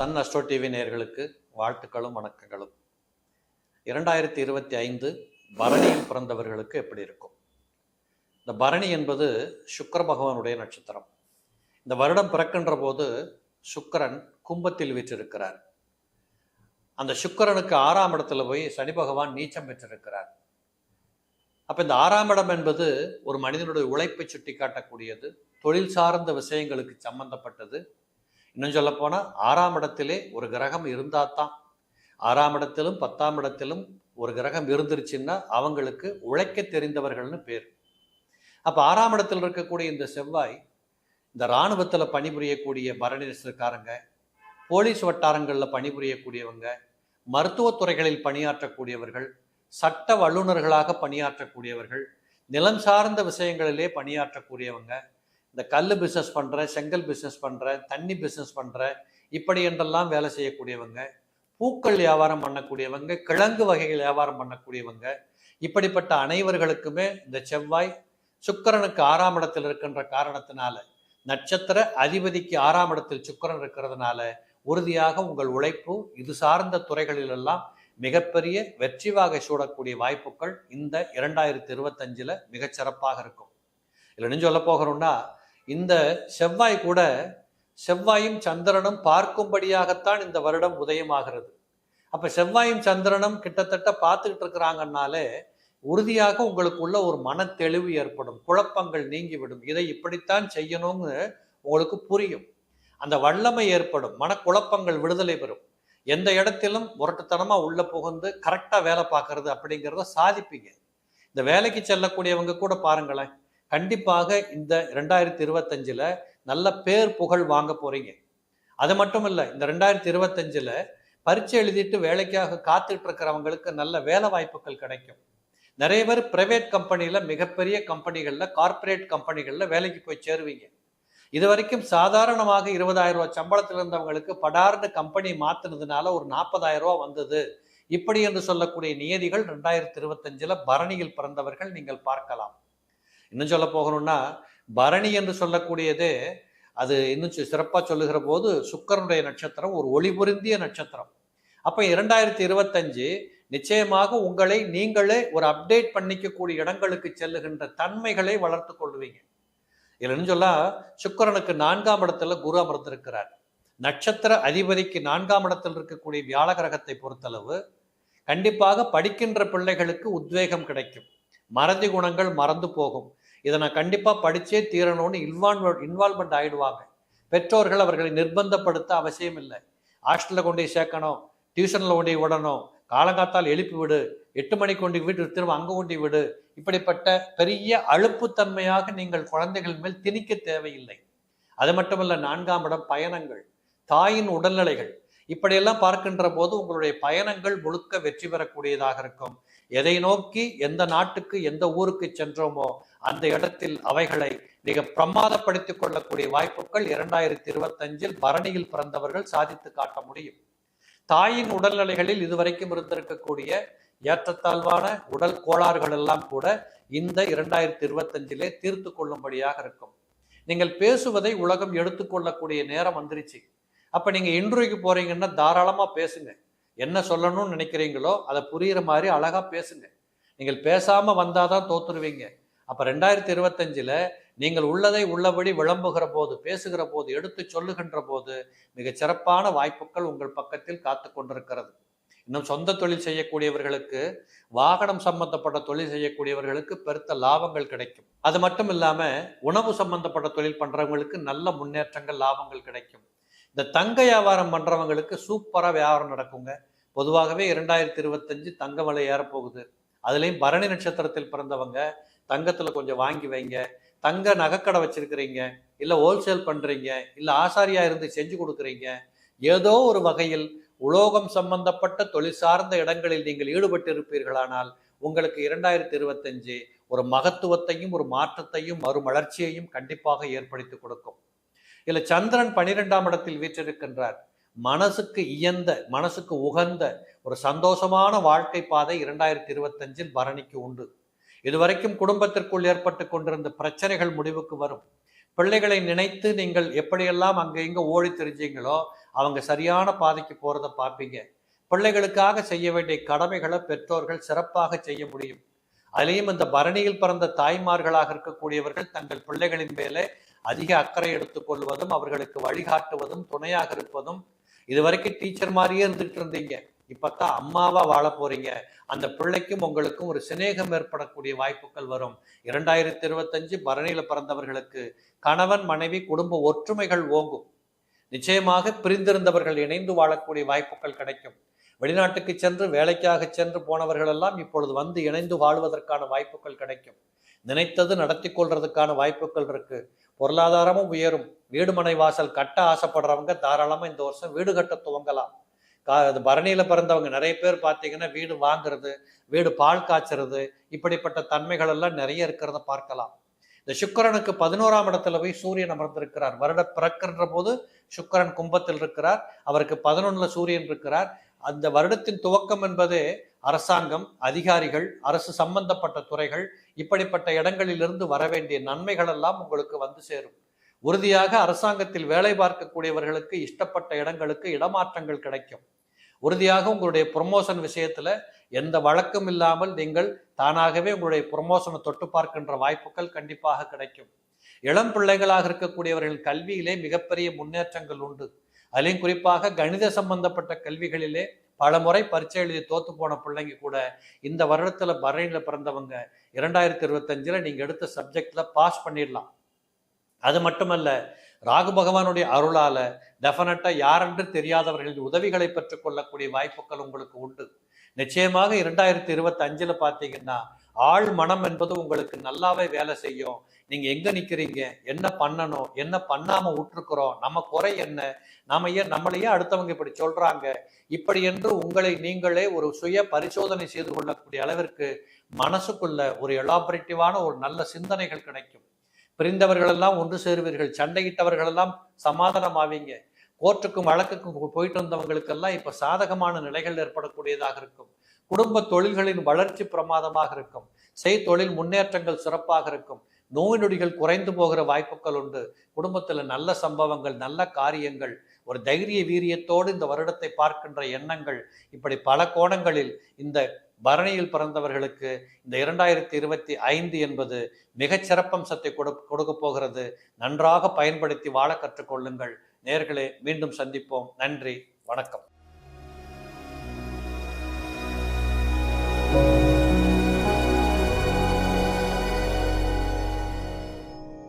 Sun astro TV நேர்களுக்கு வாழ்த்துக்களும் வணக்கங்களும். இரண்டாயிரத்தி இருபத்தி ஐந்து பரணியில் பிறந்தவர்களுக்கு எப்படி இருக்கும்? இந்த பரணி என்பது சுக்கர பகவானுடைய நட்சத்திரம். இந்த வருடம் பிறக்கின்ற போது சுக்கரன் கும்பத்தில் வீற்றிருக்கிறார். அந்த சுக்கிரனுக்கு ஆறாம் இடத்துல போய் சனி பகவான் நீச்சம் பெற்றிருக்கிறார். அப்போ இந்த ஆறாம் இடம் என்பது ஒரு மனிதனுடைய உழைப்பை சுட்டி காட்டக்கூடியது தொழில் சார்ந்த விஷயங்களுக்கு சம்பந்தப்பட்டது இன்னும் சொல்ல ஆறாம் இடத்திலே ஒரு கிரகம் இருந்தால் தான் ஆறாம் இடத்திலும் பத்தாம் இடத்திலும் ஒரு கிரகம் இருந்துருச்சுன்னா அவங்களுக்கு உழைக்க தெரிந்தவர்கள்னு பேர். அப்போ ஆறாம் இடத்தில் இருக்கக்கூடிய இந்த செவ்வாய் இந்த இராணுவத்தில் பணிபுரியக்கூடிய பரணிரசக்காரங்க போலீஸ் வட்டாரங்களில் பணிபுரியக்கூடியவங்க மருத்துவத்துறைகளில் பணியாற்றக்கூடியவர்கள் சட்ட வல்லுநர்களாக பணியாற்றக்கூடியவர்கள் நிலம் சார்ந்த விஷயங்களிலே பணியாற்றக்கூடியவங்க இந்த கல் பிஸ்னஸ் பண்ணுற செங்கல் பிஸ்னஸ் பண்ணுற தண்ணி பிஸ்னஸ் பண்ணுற இப்படி என்றெல்லாம் வேலை செய்யக்கூடியவங்க பூக்கள் வியாபாரம் பண்ணக்கூடியவங்க கிழங்கு வகைகள் வியாபாரம் பண்ணக்கூடியவங்க இப்படிப்பட்ட அனைவர்களுக்குமே இந்த செவ்வாய் சுக்கிரனுக்கு ஆறாம் இடத்தில் இருக்கின்ற காரணத்தினால நட்சத்திர அதிபதிக்கு ஆறாம் இடத்தில் சுக்கிரன் இருக்கிறதுனால உறுதியாக உங்கள் உழைப்பு இது சார்ந்த துறைகளிலெல்லாம் மிகப்பெரிய வெற்றி வாகை சூடக்கூடிய வாய்ப்புகள் இந்த இரண்டாயிரத்தி இருபத்தஞ்சில் மிகச்சிறப்பாக இருக்கும். இல்லைன்னு சொல்ல போகிறோம்னா இந்த செவ்வாய் கூட செவ்வாயும் சந்திரனும் பார்க்கும்படியாகத்தான் இந்த வருடம் உதயமாகிறது. அப்ப செவ்வாயும் சந்திரனும் கிட்டத்தட்ட பார்த்துக்கிட்டு இருக்கிறாங்கன்னாலே உறுதியாக உங்களுக்குள்ள ஒரு மனத்தெளிவு ஏற்படும் குழப்பங்கள் நீங்கிவிடும். இதை இப்படித்தான் செய்யணும்னு உங்களுக்கு புரியும். அந்த வல்லமை ஏற்படும் மனக்குழப்பங்கள் விடுதலை பெறும். எந்த இடத்திலும் முரட்டுத்தனமாக உள்ள புகுந்து கரெக்டாக வேலை பார்க்கறது அப்படிங்கிறத சாதிப்பீங்க. இந்த வேலைக்கு செல்லக்கூடியவங்க கூட பாருங்களேன் கண்டிப்பாக இந்த ரெண்டாயிரத்தி இருபத்தஞ்சுல நல்ல பேர் புகழ் வாங்க போறீங்க. அது மட்டும் இல்லை இந்த ரெண்டாயிரத்தி இருபத்தஞ்சுல பரீட்சை எழுதிட்டு வேலைக்காக காத்துட்டு இருக்கிறவங்களுக்கு நல்ல வேலை வாய்ப்புகள் கிடைக்கும். நிறைய பேர் பிரைவேட் கம்பெனியில மிகப்பெரிய கம்பெனிகள்ல கார்ப்பரேட் கம்பெனிகளில் வேலைக்கு போய் சேருவீங்க. இது வரைக்கும் சாதாரணமாக இருபதாயிரம் ரூபாய் சம்பளத்தில் இருந்தவங்களுக்கு படார்னு கம்பெனி மாத்தினதுனால ஒரு நாற்பதாயிரம் ரூபாய் வந்தது. இப்படி என்று சொல்லக்கூடிய நியதிகள் ரெண்டாயிரத்தி இருபத்தஞ்சில் பரணியில் பிறந்தவர்கள் நீங்கள் பார்க்கலாம். இன்னும் சொல்ல போகணும்னா பரணி என்று சொல்லக்கூடியது அது இன்னும் சிறப்பாக சொல்லுகிற போது சுக்கரனுடைய நட்சத்திரம் ஒரு ஒளி பொருந்திய நட்சத்திரம். அப்போ இரண்டாயிரத்தி இருபத்தஞ்சு நிச்சயமாக உங்களை நீங்களே ஒரு அப்டேட் பண்ணிக்கக்கூடிய இடங்களுக்கு செல்லுகின்ற தன்மைகளை வளர்த்து கொள்வீங்க. இல்லைன்னு சொல்ல சுக்கிரனுக்கு நான்காம் இடத்துல குரு அமர்ந்திருக்கிறார். நட்சத்திர அதிபதிக்கு நான்காம் இடத்தில் இருக்கக்கூடிய வியாழ கிரகத்தை பொறுத்தளவு கண்டிப்பாக படிக்கின்ற பிள்ளைகளுக்கு உத்வேகம் கிடைக்கும். மறதி குணங்கள் மறந்து போகும். இதை நான் கண்டிப்பாக படித்தே தீரணும்னு இன்வால்வ் இன்வால்மெண்ட் ஆகிடுவாங்க பெற்றோர்கள் அவர்களை நிர்பந்தப்படுத்த அவசியம் இல்லை. ஹாஸ்டலில் கொண்டு போய் சேர்க்கணும் டியூஷனில் கொண்டு போய் விடணும். காலங்காத்தால் எழுப்பி விடு. எட்டு மணிக்கு கொண்டு வீட்டு திரும்ப அங்கே கொண்டு விடு. இப்படிப்பட்ட பெரிய அழுப்புத்தன்மையாக நீங்கள் குழந்தைகள் மேல் திணிக்க தேவையில்லை. அது மட்டுமல்ல நான்காம் இடம் பயணங்கள். தாயின் உடல்நிலைகள். இப்படியெல்லாம் பார்க்கின்ற போது உங்களுடைய பயணங்கள் முழுக்க வெற்றி பெறக்கூடியதாக இருக்கும். எதை நோக்கி எந்த நாட்டுக்கு எந்த ஊருக்கு சென்றோமோ அந்த இடத்தில் அவைகளை மிக பிரமாதப்படுத்திக் கொள்ளக்கூடிய வாய்ப்புகள் இரண்டாயிரத்தி இருபத்தஞ்சில் பரணியில் பிறந்தவர்கள் சாதித்து காட்ட முடியும். தாயின் உடல்நிலைகளில் இதுவரைக்கும் இருந்திருக்கக்கூடிய ஏற்றத்தாழ்வான உடல் கோளாறுகள் எல்லாம் கூட இந்த இரண்டாயிரத்தி இருபத்தஞ்சிலே தீர்த்து கொள்ளும்படியாக இருக்கும். நீங்கள் பேசுவதை உலகம் எடுத்துக்கொள்ளக்கூடிய நேரம் வந்துருச்சு. அப்ப நீங்க இன்றைக்கு போறீங்கன்னா தாராளமா பேசுங்க. என்ன சொல்லணும்னு நினைக்கிறீங்களோ அதை புரியுற மாதிரி அழகா பேசுங்க. நீங்கள் பேசாம வந்தாதான் தோத்துருவீங்க. அப்போ ரெண்டாயிரத்தி இருபத்தஞ்சில் நீங்கள் உள்ளதை உள்ளபடி விளம்புகிற போது பேசுகிற போது எடுத்து சொல்லுகின்ற போது மிகச் சிறப்பான வாய்ப்புகள் உங்கள் பக்கத்தில் காத்து கொண்டிருக்கிறது. இன்னும் சொந்த தொழில் செய்யக்கூடியவர்களுக்கு வாகனம் சம்பந்தப்பட்ட தொழில் செய்யக்கூடியவர்களுக்கு பெருத்த லாபங்கள் கிடைக்கும். அது மட்டும் இல்லாமல் உணவு சம்பந்தப்பட்ட தொழில் பண்ணுறவங்களுக்கு நல்ல முன்னேற்றங்கள் லாபங்கள் கிடைக்கும். இந்த தங்க வியாபாரம் பண்ணுறவங்களுக்கு சூப்பராக வியாபாரம் நடக்குங்க. பொதுவாகவே இரண்டாயிரத்தி இருபத்தஞ்சு தங்க விலை ஏறப்போகுது. அதுலேயும் பரணி நட்சத்திரத்தில் பிறந்தவங்க தங்கத்தில் கொஞ்சம் வாங்கி வைங்க. தங்க நகைக்கடை வச்சிருக்கிறீங்க. இல்லை ஹோல்சேல் பண்ணுறீங்க இல்லை ஆசாரியாக இருந்து செஞ்சு கொடுக்குறீங்க. ஏதோ ஒரு வகையில் உலோகம் சம்பந்தப்பட்ட தொழில் சார்ந்த இடங்களில் நீங்கள் ஈடுபட்டு இருப்பீர்களானால் உங்களுக்கு இரண்டாயிரத்தி இருபத்தஞ்சு ஒரு மகத்துவத்தையும் ஒரு மாற்றத்தையும் மறுமலர்ச்சியையும் கண்டிப்பாக ஏற்படுத்தி கொடுக்கும். இதில் சந்திரன் பனிரெண்டாம் இடத்தில் வீற்றிருக்கின்றார். மனசுக்கு இயந்த மனசுக்கு உகந்த ஒரு சந்தோஷமான வாழ்க்கை பாதை இரண்டாயிரத்தி இருபத்தஞ்சில் பரணிக்கு உண்டு. இதுவரைக்கும் குடும்பத்திற்குள் ஏற்பட்டு கொண்டிருந்த பிரச்சனைகள் முடிவுக்கு வரும். பிள்ளைகளை நினைத்து நீங்கள் எப்படியெல்லாம் அங்கே இங்கே ஓடி தெரிஞ்சீங்களோ அவங்க சரியான பாதைக்கு போகிறத பார்ப்பீங்க. பிள்ளைகளுக்காக செய்ய வேண்டிய கடமைகளை பெற்றோர்கள் சிறப்பாக செய்ய முடியும். அதிலையும் இந்த பரணியில் பிறந்த தாய்மார்களாக இருக்கக்கூடியவர்கள் தங்கள் பிள்ளைகளின் மேலே அதிக அக்கறை எடுத்துக்கொள்வதும் அவர்களுக்கு வழிகாட்டுவதும் துணையாக இருப்பதும் இதுவரைக்கும் டீச்சர் மாதிரியே இருந்துட்டு இருந்தீங்க. இப்பதான் அம்மாவா வாழ போறீங்க. அந்த பிள்ளைக்கும் உங்களுக்கும் ஒரு சிநேகம் ஏற்படக்கூடிய வாய்ப்புகள் வரும். இரண்டாயிரத்தி இருபத்தஞ்சு பரணியில பிறந்தவர்களுக்கு கணவன் மனைவி குடும்ப ஒற்றுமைகள் ஓங்கும். நிச்சயமாக பிரிந்திருந்தவர்கள் இணைந்து வாழக்கூடிய வாய்ப்புகள் கிடைக்கும். வெளிநாட்டுக்கு சென்று வேலைக்காக சென்று போனவர்கள் எல்லாம் இப்பொழுது வந்து இணைந்து வாழ்வதற்கான வாய்ப்புகள் கிடைக்கும். நினைத்தது நடத்தி கொள்றதுக்கான வாய்ப்புகள் இருக்கு. பொருளாதாரமும் உயரும். வீடு மனை வாசல் கட்ட ஆசைப்படுறவங்க தாராளமாக இந்த வருஷம் வீடு கட்ட துவங்கலாம். கா இது பிறந்தவங்க நிறைய பேர் பார்த்தீங்கன்னா வீடு வாங்குறது வீடு பால் காய்ச்சறது இப்படிப்பட்ட தன்மைகள் எல்லாம் நிறைய இருக்கிறத பார்க்கலாம். இந்த சுக்கரனுக்கு பதினோராம் இடத்துல போய் சூரியன் அமர்ந்திருக்கிறார். வருட பிறக்கின்ற போது சுக்கரன் கும்பத்தில் இருக்கிறார். அவருக்கு பதினொன்னுல சூரியன் இருக்கிறார். அந்த வருடத்தின் துவக்கம் என்பதே அரசாங்கம் அதிகாரிகள் அரசு சம்பந்தப்பட்ட துறைகள் இப்படிப்பட்ட இடங்களிலிருந்து வர வேண்டிய நன்மைகள் எல்லாம் உங்களுக்கு வந்து சேரும். உறுதியாக அரசாங்கத்தில் வேலை பார்க்கக்கூடியவர்களுக்கு இஷ்டப்பட்ட இடங்களுக்கு இடமாற்றங்கள் கிடைக்கும். உறுதியாக உங்களுடைய ப்ரொமோஷன் விஷயத்துல எந்த வழக்கம் இல்லாமல் நீங்கள் தானாகவே உங்களுடைய ப்ரொமோஷனை தொட்டு பார்க்கின்ற வாய்ப்புகள் கண்டிப்பாக கிடைக்கும். இளம் பிள்ளைகளாக இருக்கக்கூடியவர்கள் கல்வியிலே மிகப்பெரிய முன்னேற்றங்கள் உண்டு. அதிலையும் குறிப்பாக கணித சம்பந்தப்பட்ட கல்விகளிலே பல முறை பரீட்சை எழுதி தோத்து போன பிள்ளைங்க கூட இந்த வருடத்துல பரணியில் பிறந்தவங்க இரண்டாயிரத்தி இருபத்தஞ்சில் நீங்க எடுத்த சப்ஜெக்ட்ல பாஸ் பண்ணிடலாம் அது மட்டுமல்ல ராகு பகவானுடைய அருளால டெஃபினட்டா யாரென்று தெரியாதவர்களின் உதவிகளை பெற்றுக்கொள்ளக்கூடிய வாய்ப்புகள் உங்களுக்கு உண்டு. நிச்சயமாக இரண்டாயிரத்தி இருபத்தி அஞ்சுல பாத்தீங்கன்னா ஆள் மனம் என்பது உங்களுக்கு நல்லாவே வேலை செய்யும். நீங்க எங்க நிக்கிறீங்க? என்ன பண்ணணும்? என்ன பண்ணாம விட்டுருக்குறோம்? நம்ம குறை என்ன? நாம ஏன் நம்மளையே அடுத்தவங்க இப்படி சொல்றாங்க? இப்படி என்று உங்களை நீங்களே ஒரு சுய பரிசோதனை செய்து கொள்ளக்கூடிய அளவிற்கு மனசுக்குள்ள ஒரு எலாபரேட்டிவான ஒரு நல்ல சிந்தனைகள் கிடைக்கும். பிரிந்தவர்கள் எல்லாம் ஒன்று சேருவீர்கள். சண்டையிட்டவர்களெல்லாம் சமாதானமாவீங்க. கோர்ட்டுக்கும் வழக்குக்கும் போயிட்டு வந்தவங்களுக்கெல்லாம் இப்போ சாதகமான நிலைகள் ஏற்படக்கூடியதாக இருக்கும். குடும்ப தொழில்களின் வளர்ச்சி பிரமாதமாக இருக்கும். செய் தொழில் முன்னேற்றங்கள் சிறப்பாக இருக்கும். நோய் நொடிகள் குறைந்து போகிற வாய்ப்புகள் உண்டு. குடும்பத்தில் நல்ல சம்பவங்கள் நல்ல காரியங்கள் ஒரு தைரிய வீரியத்தோடு இந்த வருடத்தை பார்க்கின்ற எண்ணங்கள் இப்படி பல கோணங்களில் இந்த பரணியில் பிறந்தவர்களுக்கு இந்த இரண்டாயிரத்தி இருபத்தி ஐந்து என்பது மிகச் சிறப்பம்சத்தை கொடு கொடுக்க போகிறது. நன்றாக பயன்படுத்தி வாழ கற்றுக்கொள்ளுங்கள். நேர்களே மீண்டும் சந்திப்போம். நன்றி. வணக்கம்.